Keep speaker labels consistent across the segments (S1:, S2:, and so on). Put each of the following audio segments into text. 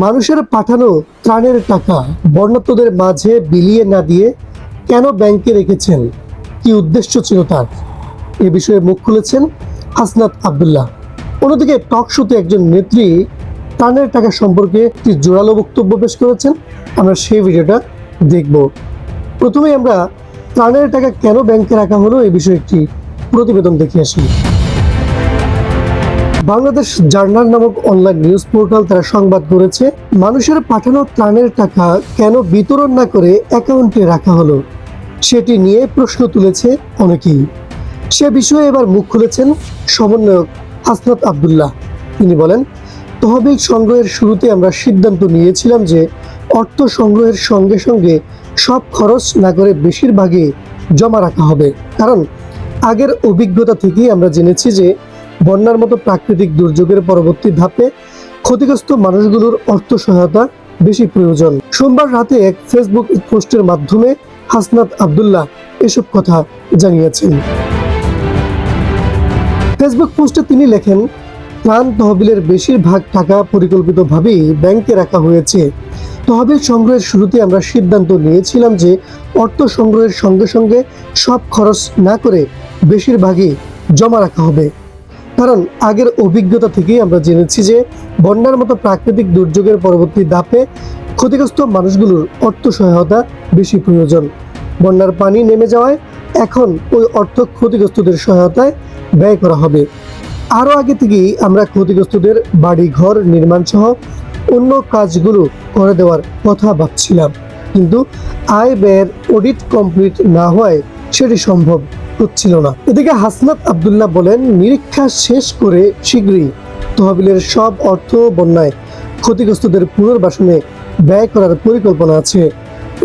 S1: মানুষের পাঠানো ত্রাণের টাকা বর্ণাত্মদের মাঝে বিলিয়ে না দিয়ে কেন ব্যাংকে রেখেছেন? কি উদ্দেশ্য ছিল তার? এ বিষয়ে মুখ খুলেছেন হাসনাত আবদুল্লাহ। অন্যদিকে টক শোতে একজন নেত্রী ত্রাণের টাকা সম্পর্কে একটি জোরালো বক্তব্য পেশ করেছেন। আমরা সেই ভিডিওটা দেখব। প্রথমে আমরা ত্রাণের টাকা কেন ব্যাংকে রাখা হলো এই বিষয়ে একটি প্রতিবেদন দেখে আসি। বাংলাদেশ জার্নাল নামক অনলাইন নিউজ পোর্টাল তারা সংবাদ করেছে, মানুষের পাঠানো ত্রাণের টাকা কেন বিতরণ না করে অ্যাকাউন্টে রাখা হলো? সেটি নিয়ে প্রশ্ন তুলেছে অনেকেই। সে বিষয়ে এবার মুখ খুলেছেন সমন্বয়ক হাসনাত আবদুল্লাহ। তিনি বলেন, তহবিল সংগ্রহের শুরুতে আমরা সিদ্ধান্ত নিয়েছিলাম যে অর্থ সংগ্রহের সঙ্গে সঙ্গে সব খরচ না করে বেশিরভাগই জমা রাখা হবে। কারণ আগের অভিজ্ঞতা থেকেই আমরা জেনেছি যে বন্যার মতো প্রাকৃতিক দুর্যোগের পরবর্তী ধাপে ক্ষতিগ্রস্ত মানুষগুলোর অর্থ সহায়তা বেশি প্রয়োজন। সোমবার রাতে এক ফেসবুক পোস্টের মাধ্যমে হাসনাত আবদুল্লাহ এসব কথা জানিয়েছেন। ফেসবুক পোস্টে তিনি লেখেন, ত্রাণ তহবিলের বেশিরভাগ টাকা পরিকল্পিতভাবেই ব্যাংকে রাখা হয়েছে। তহবিল সংগ্রহের শুরুতে আমরা সিদ্ধান্ত নিয়েছিলাম যে অর্থ সংগ্রহের সঙ্গে সঙ্গে সব খরচ না করে বেশিরভাগই জমা রাখা হবে। কারণ আগের অভিজ্ঞতা থেকেই আমরা জেনেছি যে বন্যার মতো প্রাকৃতিক দুর্যোগের পরবর্তী ধাপে ক্ষতিগ্রস্ত মানুষগুলোর অর্থ সহায়তা বেশি প্রয়োজন। বন্যার পানি নেমে যাওয়ায় এখন ওই অর্থ ক্ষতিগ্রস্তদের সহায়তায় ব্যয় করা হবে। আরও আগে থেকেই আমরা ক্ষতিগ্রস্তদের বাড়ি ঘর নির্মাণ সহ অন্য কাজগুলো করে দেওয়ার কথা ভাবছিলাম। কিন্তু আয় ব্যয়ের অডিট কমপ্লিট না হওয়ায় সেটি সম্ভব হচ্ছিল না। এদিকে হাসনাত আবদুল্লাহ বলেন, নিরীক্ষা শেষ করে শীঘ্রই তহবিলের সব অর্থ বন্যায় ক্ষতিগ্রস্তদের পুনর্বাসনে ব্যয় করার পরিকল্পনা আছে।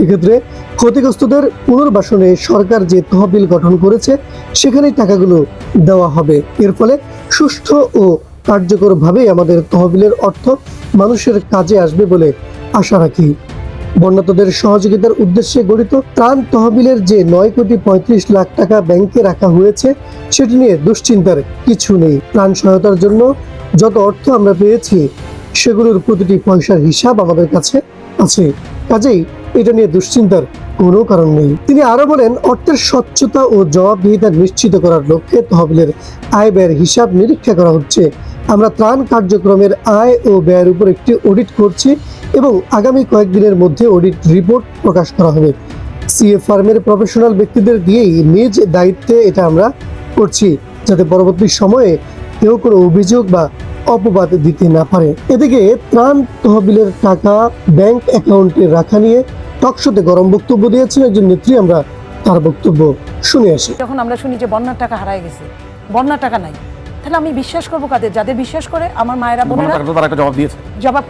S1: এক্ষেত্রে ক্ষতিগ্রস্তদের পুনর্বাসনে সরকার যে তহবিল গঠন করেছে, সেখানেই টাকাগুলো দেওয়া হবে। এর ফলে সুষ্ঠু ও কার্যকরভাবেই আমাদের তহবিলের অর্থ মানুষের কাজে আসবে বলে আশা রাখি। বন্যাতদের সহযোগিতার উদ্দেশ্যে গঠিত ত্রাণ তহবিলের যে নয় কোটি পঁয়ত্রিশ লাখ টাকা ব্যাংকে রাখা হয়েছে, সেটি নিয়ে দুশ্চিন্তার কিছু নেই। ত্রাণ সহায়তার জন্য যত অর্থ আমরা পেয়েছি, সেগুলোর প্রতিটি পয়সার হিসাব আমাদের কাছে আছে। কাজেই এটা নিয়ে দুশ্চিন্তার কোনো কারণ নেই। তিনি আরও বলেন, অর্থের স্বচ্ছতা ও জবাবদিহিতা নিশ্চিত করার লক্ষ্যে তহবিলের আয় ব্যয়ের হিসাব নিরীক্ষা করা হচ্ছে। আমরা ত্রাণ কার্যক্রমের আয় ও ব্যয়ের উপর একটি অডিট করছি। এবং আগামী কয়েকদিনের মধ্যে অডিট রিপোর্ট প্রকাশ করা হবে। সিএ ফার্মের প্রফেশনাল ব্যক্তিদের দিয়েই নিজ দায়িত্বে এটা আমরা করছি যাতে পরবর্তী সময়ে কেউ কোনো অভিযোগ বা অপবাদ দিতে না পারে। এদিকে ত্রাণ তহবিলের টাকা ব্যাংক অ্যাকাউন্টে রাখা নিয়ে টকশোতে গরম বক্তব্য দিয়েছেন একজন নেত্রী আমরা তার বক্তব্য শুনে আসি।
S2: যখন আমরা শুনি যে বন্যার টাকা হারায় গেছে বন্যার টাকা নাই তাহলে আমি বিশ্বাস করব কাদের? যাদের বিশ্বাস করে আমার মায়েরা বোনেরা
S3: টাকা তো তারা একটা জবাব দিয়েছে।
S2: জবাব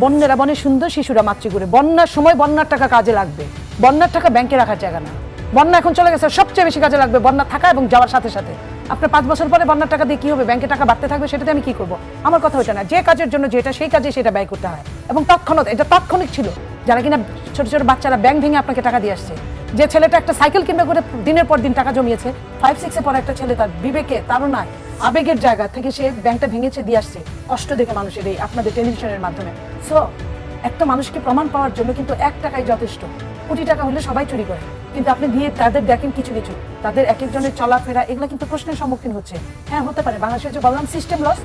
S2: বন্যেরা, বনে সুন্দর শিশুরা মাতৃগুড়ে বন্যার সময় বন্যার টাকা কাজে লাগবে। বন্যার টাকা ব্যাংকে রাখার জায়গা না। বন্যা এখন চলে গেছে, সবচেয়ে বেশি কাজে লাগবে বন্যা থাকা এবং যাওয়ার সাথে সাথে। আপনার পাঁচ বছর পরে বন্যার টাকা দিয়ে কি হবে? ব্যাংকে টাকা বাড়তে থাকবে, সেটাতে আমি কি করব? আমার কথা ওইটা না। যে কাজের জন্য যেটা, সেই কাজে সেটা ব্যয় করতে হয়। এবং তৎক্ষণাৎ, এটা তাৎক্ষণিক ছিল। যারা কিনা ছোট ছোট বাচ্চারা ব্যাংক ভেঙে আপনাকে টাকা দিয়ে আসছে। যে ছেলেটা একটা সাইকেল কিনবে করে দিনের পর দিন টাকা জমিয়েছে ফাইভ সিক্সে পরে একটা ছেলে তার বিবেকে তারুণায় আবেগের জায়গা থেকে সে ব্যাংকটা ভেঙেছে, দিয়ে আসছে। কষ্ট দেখে মানুষের এই, আপনাদের টেলিভিশনের মাধ্যমে। সো একটা মানুষকে প্রমাণ পাওয়ার জন্য কিন্তু এক টাকাই যথেষ্ট। কোটি টাকা হলে সবাই চুরি করে। কিন্তু আপনি দিয়ে তাদের দেখেন কিছু কিছু। তাদের এক একজনের চলাফেরা, এগুলো কিন্তু প্রশ্নের সম্মুখীন হচ্ছে। হ্যাঁ হতে পারে। বাংলাদেশে যে বললাম সিস্টেম লস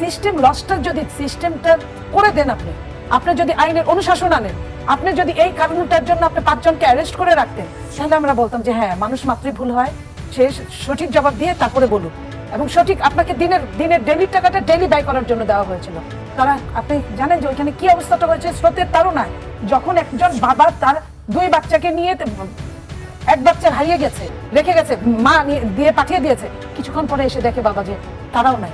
S2: সিস্টেম লসটা যদি সিস্টেমটা করে দেন আপনি আপনি যদি আইনের অনুশাসন আনেন, আপনি যদি এই কারণটার জন্য আপনি পাঁচজনকে অ্যারেস্ট করে রাখতেন, তাহলে আমরা বলতাম যে হ্যাঁ মানুষ মাত্রই ভুল হয়। সে সঠিক জবাব দিয়ে তারপরে বলুক। এবং সঠিক আপনাকে দিনের দিনের ডেলি টাকাটা ডেলি ব্যয় করার জন্য দেওয়া হয়েছিল। তারা, আপনি জানেন যে ওইখানে কি অবস্থাটা হয়েছে? স্রোতের তারুণায় যখন একজন বাবা তার দুই বাচ্চাকে নিয়ে এক বাচ্চা হারিয়ে গেছে, রেখে গেছে, মা দিয়ে পাঠিয়ে দিয়েছে, কিছুক্ষণ পরে এসে দেখে বাবা যে তারাও নাই।